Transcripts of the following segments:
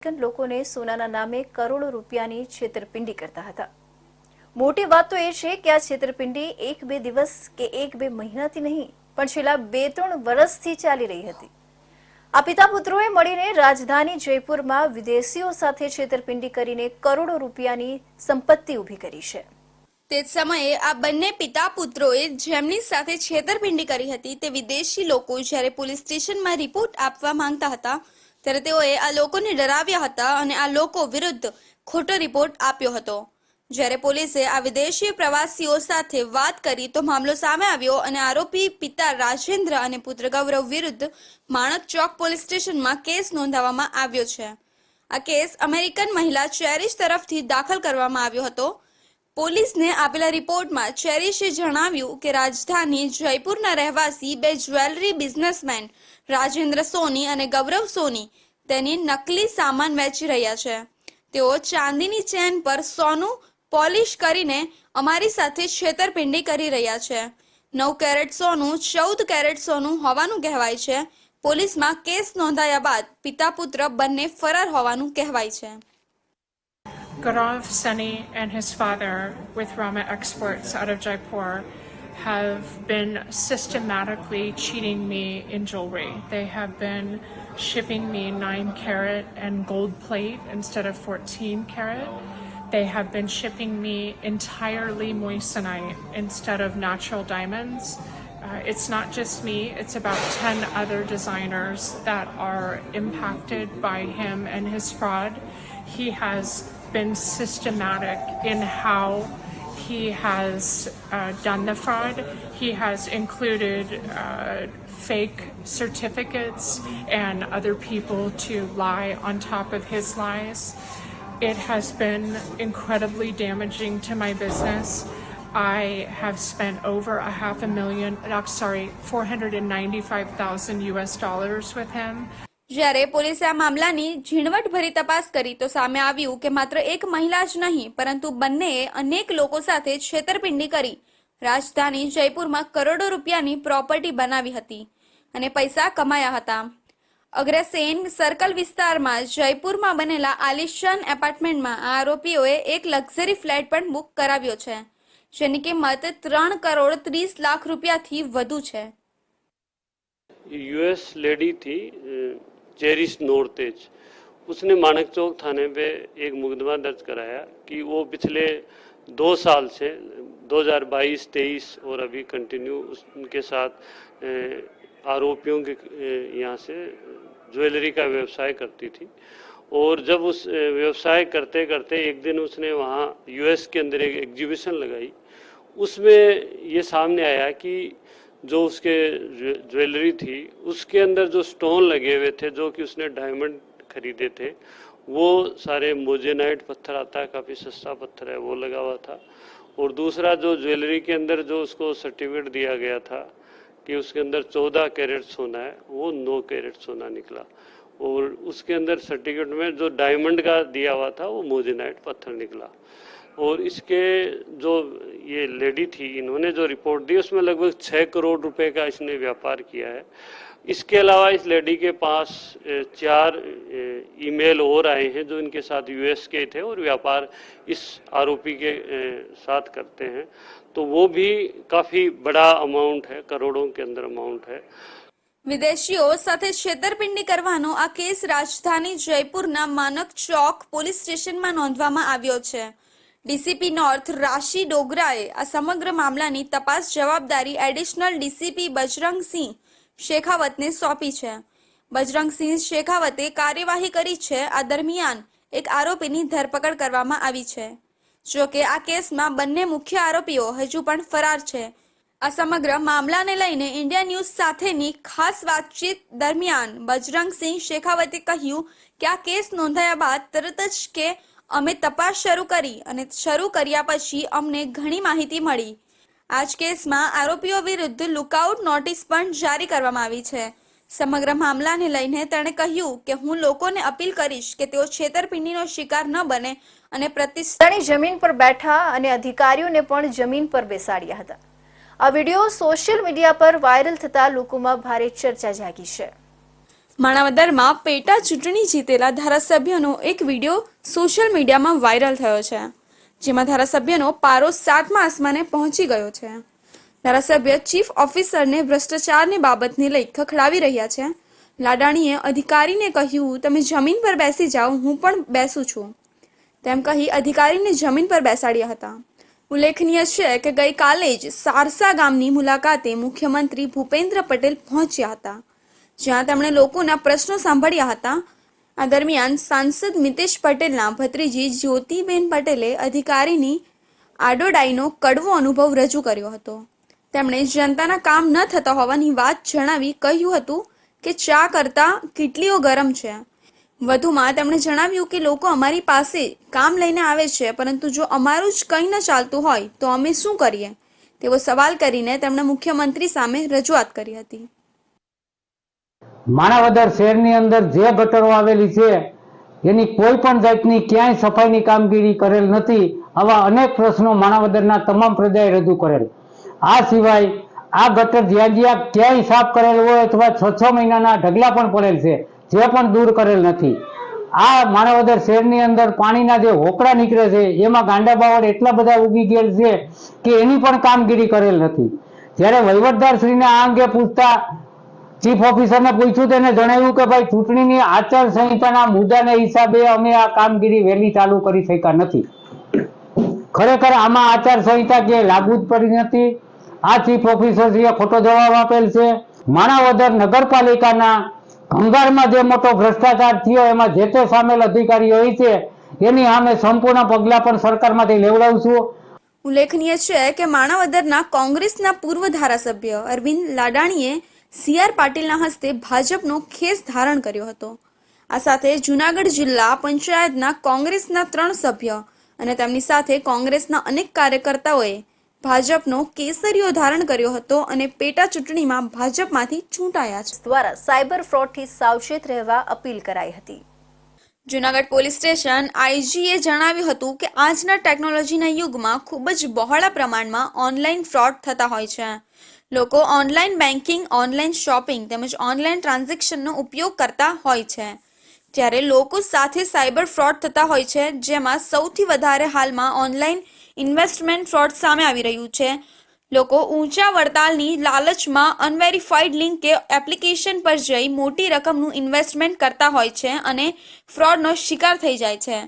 American લોકોને સોનાના નામે કરોડો રૂપિયાની છેતરપિંડી કરતા હતા. મોટી વાત તો એ છે કે આ છેતરપિંડી એક બે દિવસ કે એક બે મહિનાથી નહીં, પણ છેલ્લા બે ત્રણ વર્ષથી ચાલી રહી હતી. આ પિતા પુત્રોએ મળીને રાજધાની જયપુરમાં વિદેશીઓ સાથે છેતરપિંડી કરીને કરોડો રૂપિયાની સંપત્તિ ઊભી કરી છે. તે જ સમયે આ બંને પિતા પુત્રોએ જેમની સાથે છેતરપિંડી કરી હતી તે વિદેશી લોકો જ્યારે પોલીસ સ્ટેશનમાં રિપોર્ટ આપવા માંગતા હતા ત્યારે તેઓએ આ લોકોને ડરાવ્યા હતા અને આ લોકો વિરુદ્ધ ખોટો રિપોર્ટ આપ્યો હતો. જ્યારે પોલીસે આ વિદેશી પ્રવાસીઓ સાથે વાત કરી તો મામલો સામે આવ્યો અને આરોપી પિતા રાજેન્દ્ર અને પુત્ર ગૌરવ વિરુદ્ધ માણક ચોક પોલીસ સ્ટેશનમાં કેસ નોંધાવવામાં આવ્યો છે. આ કેસ અમેરિકન મહિલા ચેરિશ તરફથી દાખલ કરવામાં આવ્યો હતો. પોલીસને આપેલા રિપોર્ટમાં ચેરિશે જણાવ્યું કે રાજધાની જયપુરના રહેવાસી બે જ્વેલરી બિઝનેસમેન રાજેન્દ્ર સોની અને ગૌરવ સોની તેની નકલી સામાન વેચી રહ્યા છે. તેઓ ચાંદીની ચેન પર સોનું પોલિશ કરીને અમારી સાથે છેતરપિંડી કરી રહ્યા છે. નવ કેરેટ સોનું ચૌદ કેરેટ સોનું હોવાનું કહેવાય છે. પોલીસમાં કેસ નોંધાયા બાદ પિતા પુત્ર બંને ફરાર હોવાનું કહેવાય છે. Gaurav Seni and his father, with Rama Exports out of Jaipur, have been systematically cheating me in jewelry. They have been shipping me 9 carat and gold plate instead of 14 carat. They have been shipping me entirely moissanite instead of natural diamonds. Uh, it's not just me, it's about 10 other designers that are impacted by him and his fraud. He has been systematic in how he has uh, done the fraud. He has included uh, fake certificates and other people to lie on top of his lies. It has been incredibly damaging to my business. I have spent over a half a million, uh, sorry, 495,000 US dollars with him. જ્યારે પોલીસે આ મામલાની ઝીણવટભરી તપાસ કરી તો સામે આવ્યું કે માત્ર એક મહિલા જ નહીં, પરંતુ બંનેએ અનેક લોકો સાથે છેતરપિંડી કરી. રાજધાની જયપુરમાં કરોડો રૂપિયાની પ્રોપર્ટી બનાવી હતી અને પૈસા કમાયા હતા. અગ્રસેન સર્કલ વિસ્તારમાં જયપુરમાં બનેલા આલિશાન એપાર્ટમેન્ટમાં આરોપીઓએ એક લક્ઝરી ફ્લેટ પણ બુક કરાવ્યો છે, જેની કિંમત ત્રણ કરોડ ત્રીસ લાખ રૂપિયાથી વધુ છે. યુએસ લેડીથી थी चेरिस नोरतेज, उसने मानक चौक थाने पे एक मुकदमा दर्ज कराया कि वो पिछले दो साल से 2022 23 और अभी कंटिन्यू उनके साथ आरोपियों के यहाँ से ज्वेलरी का व्यवसाय करती थी। और जब उस व्यवसाय करते करते एक दिन उसने वहाँ यूएस के अंदर एक एग्जीबिशन लगाई। उसमें ये सामने आया कि जो उसके ज्वे- ज्वेलरी थी, उसके अंदर जो स्टोन लगे हुए थे, जो कि उसने डायमंड खरीदे थे, वो सारे मोजेनाइट पत्थर, आता है काफ़ी सस्ता पत्थर है, वो लगा हुआ था। और दूसरा जो ज्वेलरी के अंदर जो उसको सर्टिफिकेट दिया गया था कि उसके अंदर चौदह कैरेट सोना है, वो नौ कैरेट सोना निकला। और उसके अंदर सर्टिफिकेट में जो डायमंड का दिया हुआ था, वो मोजेनाइट पत्थर निकला। और इसके जो ये लेडी थी इन्होंने जो रिपोर्ट दी उसमें लगभग छः करोड़ रुपए का इसने व्यापार किया है इसके अलावा इस लेडी के पास अ, चार अ, ईमेल और आए हैं जो इनके साथ यूएस के थे और व्यापार इस आरोपी के अ, साथ करते हैं तो वो भी काफ़ी बड़ा अमाउंट है करोड़ों के अंदर अमाउंट है વિદેશીઓ સાથે છેતરપિંડી કરવાનો આ કેસ રાજધાની જયપુરના માનક ચોક પોલીસ સ્ટેશનમાં નોંધવામાં આવ્યો છે ડીસીપી નોર્થ રાશી ડોગરાએ આ સમગ્ર મામલાની તપાસ જવાબદારી એડિશનલ ડીસીપી બજરંગસિંહ શેખાવતને સોંપી છે. બજરંગસિંહ શેખાવતે કાર્યવાહી કરી છે. આ દરમિયાન એક આરોપીની ધરપકડ કરવામાં આવી છે. જો કે આ કેસમાં બંને મુખ્ય આરોપીઓ હજુ પણ ફરાર છે. આ સમગ્ર મામલાને લઈને ઇન્ડિયા ન્યૂઝ સાથેની ખાસ વાતચીત દરમિયાન બજરંગસિંહ શેખાવતે કહ્યું કે આ કેસ નોંધાયા બાદ તરત જ કે અમે તપાસ શરૂ કરી અને શરૂ કર્યા પછી અમને ઘણી માહિતી મળી. આજ કેસમાં આરોપીઓ વિરુદ્ધ લુકઆઉટ નોટિસ પણ જારી કરવામાં આવી છે. સમગ્ર મામલાને લઈને તેણે કહ્યું કે હું લોકોને અપીલ કરીશ કે તેઓ છેતરપિંડીનો શિકાર ન બને અને પ્રતિષ્ઠાની જમીન પર બેઠા અને અધિકારીઓને પણ જમીન પર બેસાડ્યા હતા. આ વીડિયો સોશિયલ મીડિયા પર વાયરલ થતા લોકોમાં ભારે ચર્ચા જાગી છે. માણાવદરમાં પેટા ચૂંટણી જીતેલા ધારાસભ્યનો એક વીડિયો સોશિયલ મીડિયામાં વાયરલ થયો છે, જેમાં ધારાસભ્યનો પારો સાતમા આસમાને પહોંચી ગયો છે. ધારાસભ્ય ચીફ ઓફિસરને ભ્રષ્ટાચારની બાબતને લઈ ખખડાવી રહ્યા છે. લાડાણીએ અધિકારીને કહ્યું, તમે જમીન પર બેસી જાઓ, હું પણ બેસું છું. તેમ કહી અધિકારીને જમીન પર બેસાડ્યા હતા. ઉલ્લેખનીય છે કે ગઈકાલે જ સારસા ગામની મુલાકાતે મુખ્યમંત્રી ભૂપેન્દ્ર પટેલ પહોંચ્યા હતા. જ્યાં તેમણે લોકોના પ્રશ્નો સાંભળ્યા હતા. આ દરમિયાન સાંસદ મિતેશ પટેલના ભત્રીજી જ્યોતિબેન પટેલે અધિકારીની આડોડાઈનો કડવો અનુભવ રજૂ કર્યો હતો. તેમણે જનતાના કામ ન થતા હોવાની વાત જણાવી કહ્યું હતું કે ચા કરતાં કેટલીઓ ગરમ છે. વધુમાં તેમણે જણાવ્યું કે લોકો અમારી પાસે કામ લઈને આવે છે, પરંતુ જો અમારું જ કંઈ ન ચાલતું હોય તો અમે શું કરીએ? તેવો સવાલ કરીને તેમણે મુખ્યમંત્રી સામે રજૂઆત કરી હતી. માણાવદર શહેરની અંદર જે ગટરો આવેલી છે, એની કોઈ પણ જાતની ક્યાંય સફાઈની કામગીરી કરેલ નથી, આવા અનેક પ્રશ્નો માણાવદરના તમામ પ્રજાએ રજૂ કરેલ. આ સિવાય આ ગટર જ્યાં જ્યાં ક્યાંય સાફ કરેલ હોય અથવા છ છ મહિનાના ઢગલા પણ પડેલ છે, જે પણ દૂર કરેલ નથી. આ માણાવદર શહેરની અંદર પાણીના જે હોકડા નીકળે છે, એમાં ગાંડા બાવળ એટલા બધા ઉગી ગયેલ છે કે એની પણ કામગીરી કરેલ નથી. જ્યારે વહીવટદારશ્રીને આ અંગે પૂછતા ચીફ ઓફિસરને પૂછ્યું તેને જણાવ્યું કે ભાઈ ચૂંટણીની આચાર સંહિતાના મુદ્દાને હિસાબે અમે આ કામગીરી વહેલી ચાલુ કરી શક્યા નથી. ખરેખર આમાં આચાર સંહિતા જે લાગુ જ પડી નથી. આ ચીફ ઓફિસરશ્રીએ ખોટો જવાબ આપેલ છે. માણાવદર નગરપાલિકાના ભંગારમાં જે મોટો ભ્રષ્ટાચાર થયો, એમાં જે તે સામેલ અધિકારીઓ છે, એની સામે સંપૂર્ણ પગલાં પણ સરકારમાંથી લેવડાવશું ઉલ્લેખનીય છે કે માણાવદરના કોંગ્રેસના પૂર્વ ધારાસભ્ય અરવિંદ લાડાણીએ સી આર પાટીલના હસ્તે ભાજપનો ખેસ ધારણ કર્યો હતો. આ સાથે જૂનાગઢ જિલ્લા પંચાયતના કોંગ્રેસના ત્રણ સભ્ય અને તેમની સાથે કોંગ્રેસના અનેક કાર્યકર્તાઓએ ભાજપનો કેસરીઓ ધારણ કર્યો હતો અને પેટા ચૂંટણીમાં ભાજપમાંથી ચૂંટાયા છે. દ્વારા સાયબર ફ્રોડથી સાવચેત રહેવા અપીલ કરાઈ હતી. જૂનાગઢ પોલીસ સ્ટેશન આઈજીએ જણાવ્યું હતું કે આજના ટેકનોલોજીના યુગમાં ખૂબ જ બહોળા પ્રમાણમાં ઓનલાઈન ફ્રોડ થતા હોય છે. લોકો ઓનલાઈન બેન્કિંગ ઓનલાઈન શોપિંગ તેમજ ઓનલાઈન ટ્રાન્ઝેક્શનનો ઉપયોગ કરતા હોય છે. જ્યારે લોકો સાથે સાયબર ફ્રોડ થતા હોય છે, જેમાં સૌથી વધારે હાલમાં ઓનલાઈન ઇન્વેસ્ટમેન્ટ ફ્રોડ સામે આવી રહ્યું છે. લોકો ઊંચા વડતાલની લાલચમાં અનવેરિફાઈડ લિંક કે એપ્લિકેશન પર જઈ મોટી રકમનું ઇન્વેસ્ટમેન્ટ કરતા હોય છે અને ફ્રોડનો શિકાર થઈ જાય છે.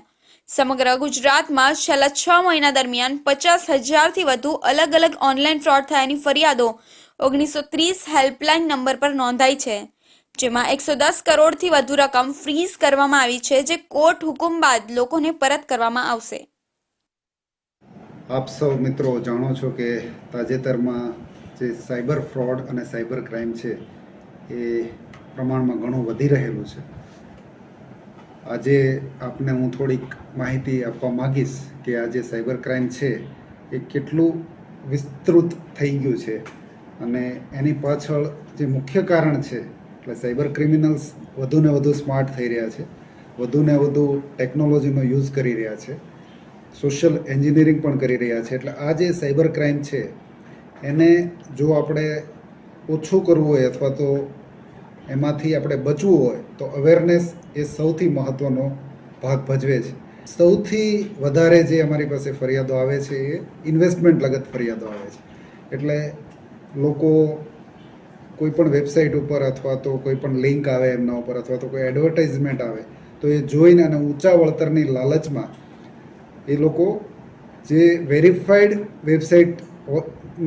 સમગ્ર ગુજરાતમાં છેલ્લા છ મહિના દરમિયાન પચાસ હજારથી વધુ અલગ અલગ ઓનલાઈન ફ્રોડ થયાની ફરિયાદો ઓગણીસો ત્રીસ હેલ્પલાઇન નંબર પર નોંધાઈ છે, જેમાં એકસો દસ કરોડથી વધુ રકમ ફ્રીઝ કરવામાં આવી છે, જે કોર્ટ હુકુમ બાદ લોકોને પરત કરવામાં આવશે. આપ સૌ મિત્રો જાણો છો કે તાજેતરમાં જે સાયબર ફ્રોડ અને સાયબર ક્રાઇમ છે, એ પ્રમાણમાં ઘણું વધી રહેલું છે. આજે આપને હું થોડીક માહિતી આપવા માગીશ કે આ જે સાયબર ક્રાઇમ છે, એ કેટલું વિસ્તૃત થઈ ગયું છે અને એની પાછળ જે મુખ્ય કારણ છે, એટલે સાયબર ક્રિમિનલ્સ વધુને વધુ સ્માર્ટ થઈ રહ્યા છે, વધુને વધુ ટેકનોલોજીનો યુઝ કરી રહ્યા છે. સોશિયલ એન્જિનિયરિંગ પણ કરી રહ્યા છે. એટલે આ જે સાયબર ક્રાઇમ છે, એને જો આપણે ઓછું કરવું હોય અથવા તો એમાંથી આપણે બચવું હોય, તો અવેરનેસ એ સૌથી મહત્ત્વનો ભાગ ભજવે છે. સૌથી વધારે જે અમારી પાસે ફરિયાદો આવે છે એ ઇન્વેસ્ટમેન્ટ લગત ફરિયાદો આવે છે. એટલે લોકો કોઈ પણ વેબસાઇટ ઉપર અથવા તો કોઈ પણ લિંક આવે એમના ઉપર અથવા તો કોઈ એડવર્ટાઇઝમેન્ટ આવે, તો એ જોઈને અને ઊંચા વળતરની લાલચમાં એ લોકો જે વેરીફાઈડ વેબસાઇટ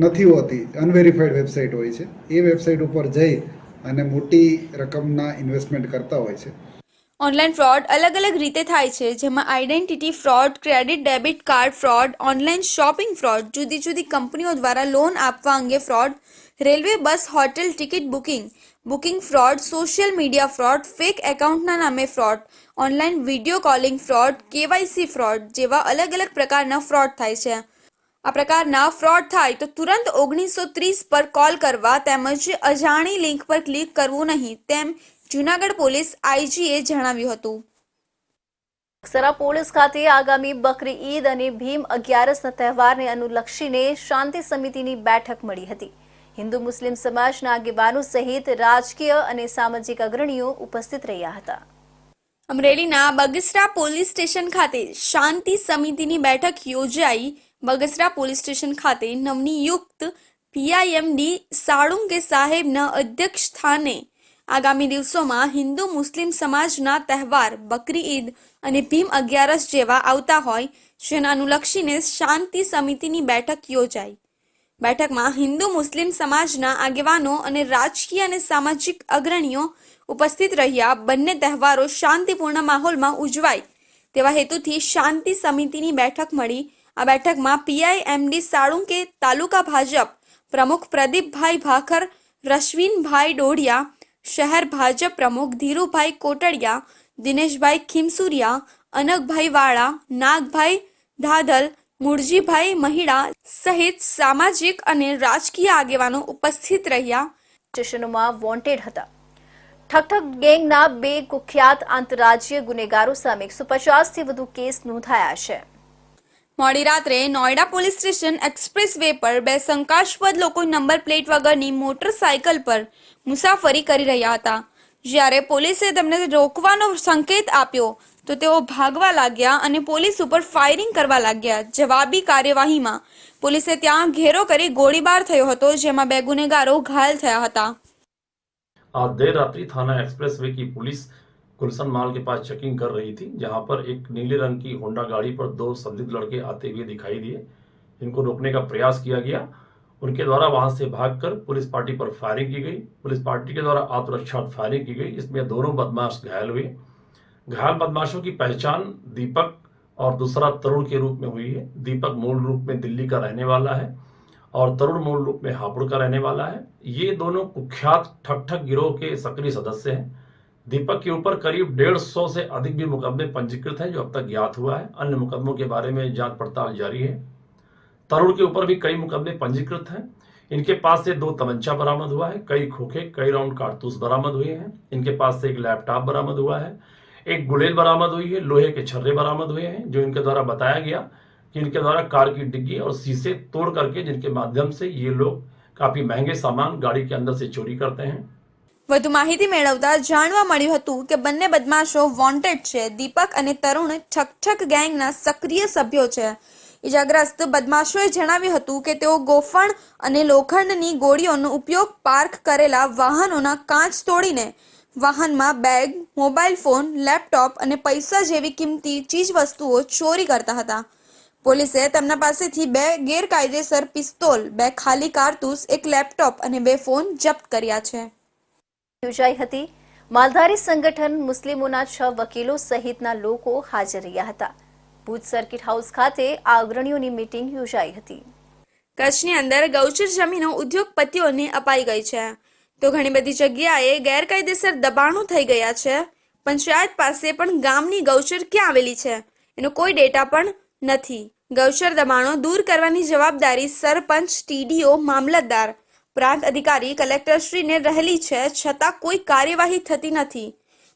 નથી હોતી અનવેરીફાઈડ વેબસાઇટ હોય છે, એ વેબસાઇટ ઉપર જઈ અને મોટી રકમના ઇન્વેસ્ટમેન્ટ કરતા હોય છે. ઓનલાઈન ફ્રોડ અલગ અલગ રીતે થાય છે, જેમાં identity fraud credit debit card fraud online shopping fraud જુદી જુદી કંપનીઓ દ્વારા લોન આપવા અંગે fraud railway bus hotel ticket booking booking fraud social media fraud fake એકાઉન્ટના નામે fraud online video calling fraud KYC fraud જેવા અલગ અલગ પ્રકારના ફ્રોડ થાય છે. આ પ્રકારના ફ્રોડ થાય તો તુરંત ઓગણીસો ત્રીસ પર કોલ કરવા તેમજ અજાણી લિંક પર ક્લિક કરવું નહીં, તેમ જૂનાગઢ પોલીસ આઈજીએ જણાવ્યું હતું. અક્ષરા પોલીસ ખાતે આગામી બકરી ઈદ અને ભીમ અગિયારસના તહેવારને અનુલક્ષીને શાંતિ સમિતિની બેઠક મળી હતી. હિન્દુ મુસ્લિમ સમાજના આગેવાનો સહિત રાજકીય અને સામાજિક અગ્રણીઓ ઉપસ્થિત રહ્યા હતા. અમરેલીના બગસરા પોલીસ સ્ટેશન ખાતે શાંતિ સમિતિની બેઠક યોજાઈ. બગસરા પોલીસ સ્ટેશન ખાતે નવનિયુક્ત પીઆઈએમડી સાળુંગે સાહેબના અધ્યક્ષ સ્થાને આગામી દિવસોમાં હિન્દુ મુસ્લિમ સમાજના તહેવાર, બકરી ઈદ અને ભીમ અગિયારસ જેવા આવતા હોય. જેને અનુલક્ષીને શાંતિ સમિતિની બેઠક યોજાઈ. બેઠકમાં હિન્દુ મુસ્લિમ સમાજના આગેવાનો અને રાજકીય અને સામાજિક અગ્રણીઓ ઉપસ્થિત રહ્યા. બંને તહેવારો શાંતિપૂર્ણ માહોલમાં ઉજવાય તેવા હેતુથી શાંતિ સમિતિની બેઠક મળી. આ બેઠકમાં પીઆઈએમડી સાળુંકે તાલુકા ભાજપ પ્રમુખ પ્રદીપભાઈ ભાખર, રશ્વિનભાઈ ડોડિયા શહેર ભાજપ પ્રમુખ ધીરુભાઈ કોટડિયા, દિનેશભાઈ ખીમસુરિયા અનકભાઈ વાળા, નાગભાઈ ધાધલ મુરજીભાઈ મહિડા સહિત સામાજિક અને રાજકીય આગેવાનો ઉપસ્થિત રહ્યા. સ્ટેશનોમાં વોન્ટેડ હતા. ઠકઠક ગેંગના બે કુખ્યાત આંતરરાજ્ય ગુનેગારો સામે એકસો પચાસથી વધુ કેસ નોંધાયા છે. મોડી રાત્રે Noida police station expressway પર બે શંકાસ્પદ લોકો નંબર પ્લેટ વગરની મોટરસાયકલ પર મુસાફરી કરી રહ્યા હતા. જ્યારે પોલીસે તેમને રોકવાનો સંકેત આપ્યો તો તેઓ ભાગવા લાગ્યા અને પોલીસ ઉપર ફાયરિંગ કરવા લાગ્યા જવાબી કાર્યવાહીમાં પોલીસે ત્યાં ઘેરો કરી ગોળીબાર થયો હતો જેમાં બે ગુનેગારો ઘાયલ થયા હતા आज देर रात्रि थाना एक्सप्रेस वे की पुलिस गुलशन माल के पास चेकिंग कर रही थी जहां पर एक नीले रंग की होंडा गाड़ी पर दो संदिग्ध लड़के आते हुए दिखाई दिए इनको रोकने का प्रयास किया गया उनके द्वारा वहां से भागकर पुलिस पार्टी पर फायरिंग की गई पुलिस पार्टी के द्वारा आत्मरक्षा फायरिंग की गई इसमें दोनों बदमाश घायल हुए घायल बदमाशों की पहचान दीपक और दूसरा तरुण के रूप में हुई है। दीपक मूल रूप में दिल्ली का रहने वाला है और तरुण मूल रूप में हापुड़ का रहने वाला है। ये दोनों कुख्यात ठक ठक गिरोह के सक्रिय सदस्य हैं। दीपक के ऊपर करीब डेढ़ सौ से अधिक भी मुकदमे पंजीकृत हैं, जो अब तक ज्ञात हुआ है। अन्य मुकदमों के बारे में जाँच पड़ताल जारी है। तरुण के ऊपर भी कई मुकदमे पंजीकृत हैं। इनके पास से दो तमंचा बरामद हुआ है। कई खोखे, कई राउंड कारतूस बरामद हुए हैं। इनके पास से एक लैपटॉप बरामद हुआ है। एक गुलेल बरामद हुई है लोहे के छर्रे बरामद हुए हैं जो इनके द्वारा बताया गया कि इनके द्वारा कार की डिग्गी और शीशे तोड़ करके जिनके माध्यम से ये लोग काफी महंगे सामान गाड़ी के अंदर से चोरी करते हैं વધુ માહિતી મેળવતા જાણવા મળ્યું હતું કે બંને બદમાશો વોન્ટેડ છે દીપક અને તરુણ ઠકઠક ગેંગના સક્રિય સભ્યો છે ઇજાગ્રસ્ત બદમાશોએ જણાવ્યું હતું કે તેઓ ગોફણ અને લોખંડની ગોળીઓનો ઉપયોગ પાર્ક કરેલા વાહનોના કાચ તોડીને વાહનમાં બેગ મોબાઈલ ફોન લેપટોપ અને પૈસા જેવી કિંમતી ચીજવસ્તુઓ ચોરી કરતા હતા. પોલીસે તેમના પાસેથી બે ગેરકાયદેસર પિસ્તોલ બે ખાલી કારતૂસ એક લેપટોપ અને બે ફોન જપ્ત કર્યા છે. યોજાઈ હતી. માલધારી સંગઠન મુસ્લિમોના છ વકીલો સહિતના લોકો હાજર રહ્યા હતા. ભુજ સર્કિટ હાઉસ ખાતે આ અગ્રણીઓની મીટિંગ યોજાઈ હતી. કચ્છની અંદર ગૌચર જમીનો ઉદ્યોગપતિઓને અપાઈ ગઈ છે. તો ઘણી બધી જગ્યાએ ગેરકાયદેસર દબાણો થઈ ગયા છે. પંચાયત પાસે પણ ગામની ગૌચર ક્યાં આવેલી છે? એનો કોઈ ડેટા પણ નથી. ગૌચર દબાણો દૂર કરવાની જવાબદારી સરપંચ, ટીડીઓ, મામલતદાર, પ્રાંત અધિકારી, કલેક્ટરશ્રીને રહેલી છે, છતાં કોઈ કાર્યવાહી થતી નથી.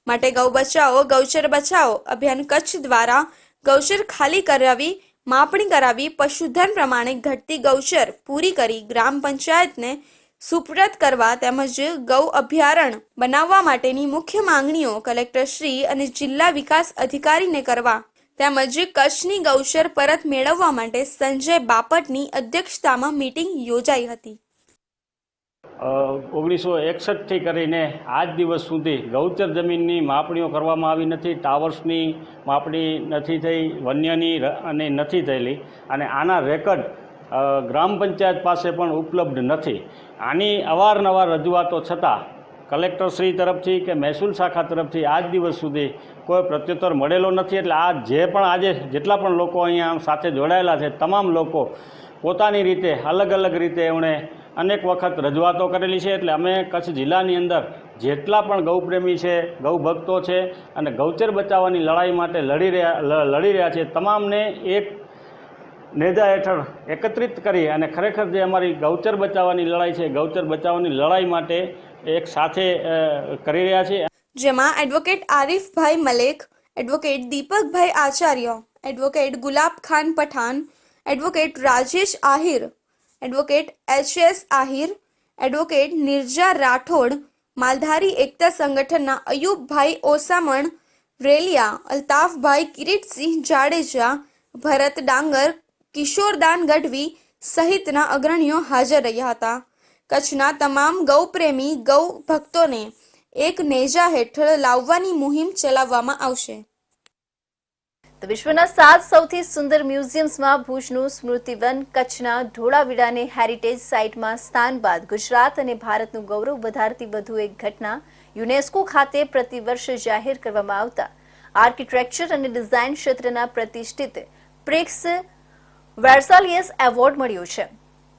માટે ગૌ બચાવો, ગૌચર બચાવો અભિયાન કચ્છ દ્વારા ગૌચર ખાલી કરાવી, માપણી કરાવી, પશુધન પ્રમાણે ઘટતી ગૌચર પૂરી કરી ગ્રામ પંચાયતને સુપ્રત કરવા તેમજ ગૌ અભયારણ્ય બનાવવા માટેની મુખ્ય માંગણીઓ કલેક્ટરશ્રી અને જિલ્લા વિકાસ અધિકારીને કરવા. તેમજ કચ્છની ગૌચર પરત મેળવવા માટે સંજય બાપટની અધ્યક્ષતામાં મીટિંગ યોજાઈ હતી. ઓગણીસો એકસઠથી કરીને આજ દિવસ સુધી ગૌચર જમીનની માપણીઓ કરવામાં આવી નથી, ટાવર્સની માપણી નથી થઈ, વન્યની અને નથી થયેલી. અને આના રેકર્ડ ગ્રામ પંચાયત પાસે પણ ઉપલબ્ધ નથી. આની અવારનવાર રજૂઆતો છતાં કલેક્ટરશ્રી તરફથી કે મહેસૂલ શાખા તરફથી આજ દિવસ સુધી કોઈ પ્રત્યુત્તર મળેલો નથી. એટલે આ જે પણ આજે જેટલા પણ લોકો અહીંયા સાથે જોડાયેલા છે, તમામ લોકો પોતાની રીતે અલગ અલગ રીતે એમણે અનેક વખત રજૂઆતો કરેલી છે. એટલે અમે કચ્છ જિલ્લાની અંદર જેટલા પણ ગૌપ્રેમી છે ગૌ ભક્તો છે અને ગૌચર બચાવવાની લડાઈ માટે લડી રહ્યા લડી રહ્યા છે, તમામને એક નેજા હેઠળ એકત્રિત કરી અને ખરેખર જે અમારી ગૌચર બચાવવાની લડાઈ છે, ગૌચર બચાવવાની લડાઈ માટે એક સાથે કરી રહ્યા છે જેમાં advocate Arifbhai Malek, advocate Deepakbhai Acharya, advocate Gulab Khan Pathan, advocate Rajesh Ahir, advocate H S Ahir, advocate Nirja Rathod, Maldhari એકતા સંગઠનના અયુબભાઈ ઓસામણ, રેલિયા અલ્તાફભાઈ કિરીટસિંહ જાડેજા, ભરત ડાંગર કિશોરદાન ગઢવી સહિતના અગ્રણીઓ હાજર રહ્યા હતા. કચ્છના તમામ ગૌપ્રેમી ગૌ ભક્તોને એક નેજા હેઠળ લાવવાની મુહિમ ચલાવવામાં આવશે. તો વિશ્વના સાત સૌથી સુંદર મ્યુઝિયમ્સમાં ભુજનું સ્મૃતિવન, કચ્છના ઢોળાવીડાને હેરિટેજ સાઇટમાં સ્થાન બાદ ગુજરાત અને ભારતનું ગૌરવ વધારતી વધુ એક ઘટના યુનેસ્કો ખાતે પ્રતિવર્ષ જાહેર કરવામાં આવતા. આર્કિટેક્ચર અને ડિઝાઇન ક્ષેત્રના પ્રતિષ્ઠિત પ્રિક્સ વેર્સાલિયસ એવોર્ડ મળ્યો છે.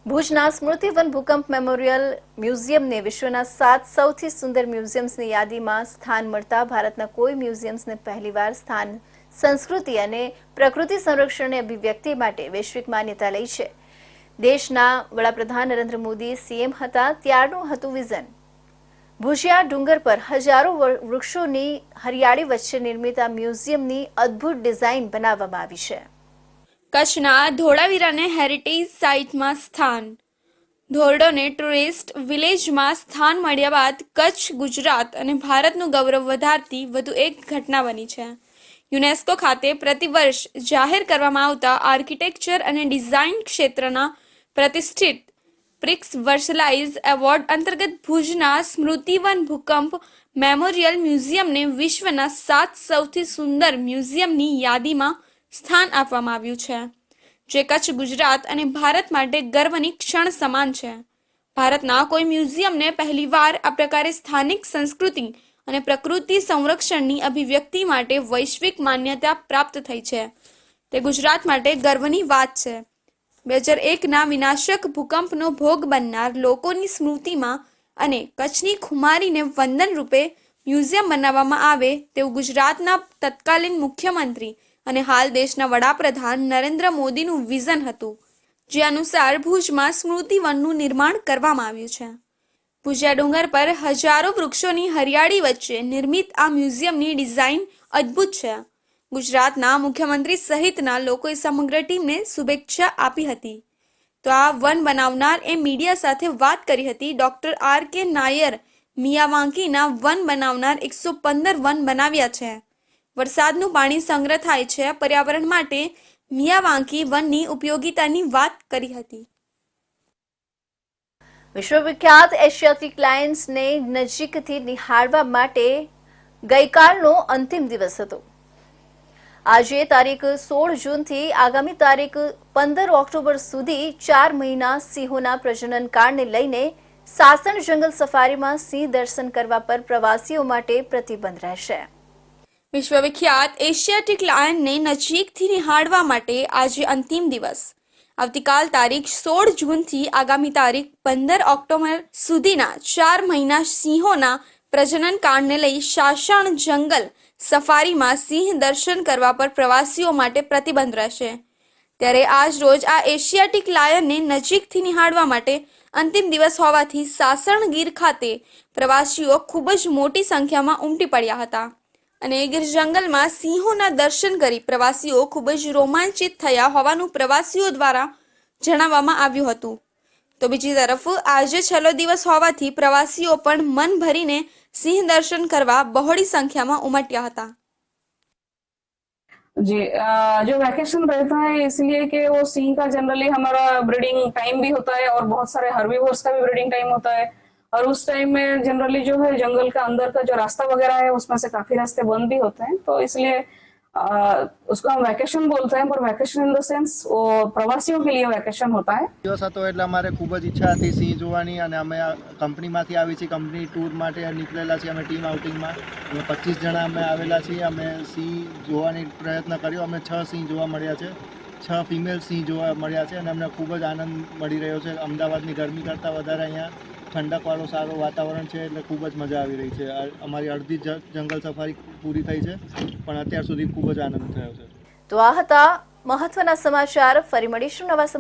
ભુજના સ્મૃતિવન ભૂકંપ મેમોરિયલ મ્યુઝિયમને વિશ્વના સાત સૌથી સુંદર મ્યુઝિયમ્સની યાદીમાં સ્થાન મળતા ભારતના કોઈ મ્યુઝિયમ્સને પહેલીવાર સ્થાન, સંસ્કૃતિ અને પ્રકૃતિ સંરક્ષણની અભિવ્યક્તિ માટે વૈશ્વિક માન્યતા લઈ છે. દેશના વડાપ્રધાન નરેન્દ્ર મોદી સીએમ હતા ત્યારનું હતું વિઝન. ભુજિયા ડુંગર પર હજારો વૃક્ષોની હરિયાળી વચ્ચે નિર્મિત આ મ્યુઝિયમની અદ્ભુત ડિઝાઇન બનાવવામાં આવી છે. કચ્છના ધોળાવીરાને હેરિટેજ સાઇટમાં સ્થાન. ધોરડોને ટુરિસ્ટ વિલેજમાં સ્થાન મળ્યા બાદ કચ્છ, ગુજરાત અને ભારતનું ગૌરવ વધારતી વધુ એક ઘટના બની છે. યુનેસ્કો ખાતે પ્રતિવર્ષ જાહેર કરવામાં આવતા આર્કિટેક્ચર અને ડિઝાઇન ક્ષેત્રના પ્રતિષ્ઠિત પ્રિક્સ વર્સલાઇઝ એવોર્ડ અંતર્ગત ભુજના સ્મૃતિવન ભૂકંપ મેમોરિયલ મ્યુઝિયમને વિશ્વના સાત સૌથી સુંદર મ્યુઝિયમની યાદીમાં સ્થાન આપવામાં આવ્યું છે, જે કચ્છ, ગુજરાત અને ભારત માટે ગર્વની ક્ષણ સમાન છે. ભારતના કોઈ મ્યુઝિયમને પહેલીવાર આ પ્રકારે સ્થાનિક સંસ્કૃતિ અને પ્રકૃતિ સંરક્ષણની અભિવ્યક્તિ માટે વૈશ્વિક માન્યતા પ્રાપ્ત થઈ છે. તે ગુજરાત માટે ગર્વની વાત છે. બે હજાર એકના વિનાશક ભૂકંપનો ભોગ બનનાર લોકોની સ્મૃતિમાં અને કચ્છની ખુમારીને વંદન રૂપે મ્યુઝિયમ બનાવવામાં આવે તેવું ગુજરાતના તત્કાલીન મુખ્યમંત્રી અને હાલ દેશના વડાપ્રધાન નરેન્દ્ર મોદીનું વિઝન હતું, જે અનુસાર ભુજમાં સ્મૃતિવનનું નિર્માણ કરવામાં આવ્યું છે. ભુજિયા ડુંગર પર હજારો વૃક્ષોની હરિયાળી વચ્ચે નિર્મિત આ મ્યુઝિયમની ડિઝાઇન અદ્ભુત છે. ગુજરાતના મુખ્યમંત્રી સહિતના લોકોએ સમગ્ર ટીમને શુભેચ્છા આપી હતી. તો આ વન બનાવનાર એ મીડિયા સાથે વાત કરી હતી doctor R K Nair, મિયાવાંકીના one બનાવનાર એકસો પંદર વન બનાવ્યા છે. વરસાદનું પાણી સંગ્રહ થાય છે. પર્યાવરણ માટે મિયાવાંકી વનની ઉપયોગિતાની વાત કરી હતી. વિશ્વવિખ્યાત એશિયાટિક લાયન્સને નજીકથી નિહાળવા માટે ગઈકાલનો અંતિમ દિવસ હતો. આજે તારીખ સોળ જૂનથી આગામી તારીખ પંદર ઓક્ટોબર સુધી ચાર મહિના સિંહોના પ્રજનન કાળને લઈને સાસણ જંગલ સફારીમાં સિંહ દર્શન કરવા પર પ્રવાસીઓ માટે પ્રતિબંધ રહેશે. વિશ્વવિખ્યાત એશિયાટિક લાયનને નજીકથી નિહાળવા માટે આજે અંતિમ દિવસ. આવતીકાલ તારીખ સોળ જૂનથી આગામી તારીખ પંદર ઓક્ટોબર સુધીના ચાર મહિના સિંહોના પ્રજનન કાળને લઈ શાસણ જંગલ સફારીમાં સિંહ દર્શન કરવા પર પ્રવાસીઓ માટે પ્રતિબંધ રહેશે. ત્યારે આજ રોજ આ એશિયાટિક લાયનને નજીકથી નિહાળવા માટે અંતિમ દિવસ હોવાથી સાસણ ગીર ખાતે પ્રવાસીઓ ખૂબ જ મોટી સંખ્યામાં ઉમટી પડ્યા હતા. અને ગીર જંગલમાં સિંહોના દર્શન કરી પ્રવાસીઓ ખૂબ જ રોમાંચિત થયા હોવાનું પ્રવાસીઓ દ્વારા જણાવવામાં આવ્યું હતું તો બીજી તરફ આજે છેલ્લો દિવસ હોવાથી પ્રવાસીઓ પણ મન ભરીને સિંહ દર્શન કરવા બહોળી સંખ્યામાં ઉમટ્યા હતા जी अ, जो वैकेशन रहता है इसलिए कि वो सिंह का जनरली हमारा ब्रीडिंग टाइम भी होता है और बहुत सारे हर्बीवोर्स का भी ब्रीडिंग टाइम होता है और उस टाइम में जनरली जो है जंगल का अंदर का जो रास्ता वगैरह है उसमें से काफी रास्ते बंद भी होते हैं तो इसलिए अ, उसको हम वैकेशन बोलते हैं पर वैकेशन इन द सेंस वो प्रवासियों के लिए वैकेशन होता है દિવસ હતો એટલે અમારે ખૂબ જ ઈચ્છા હતી સિંહ જોવાની અને અમે આ કંપનીમાંથી આવી છીએ કંપની ટૂર માટે નીકળેલા છીએ અમે ટીમ આઉટિંગમાં અમે પચીસ જણા અમે આવેલા છીએ અમે સિંહ જોવાની પ્રયત્ન કર્યો અમે છ સિંહ જોવા મળ્યા છે છ ફિમેલ સિંહ જોવા મળ્યા છે અને અમને ખૂબ જ આનંદ મળી રહ્યો છે અમદાવાદની ગરમી કરતાં વધારે અહીંયા ઠંડકવાળું સારું વાતાવરણ છે એટલે ખૂબ જ મજા આવી રહી છે. અમારી અડધી જંગલ સફારી પૂરી થઈ છે, પણ અત્યાર સુધી ખૂબ જ આનંદ થયો છે. તો આ હતા મહત્વના સમાચાર. ફરી મળીશું નવા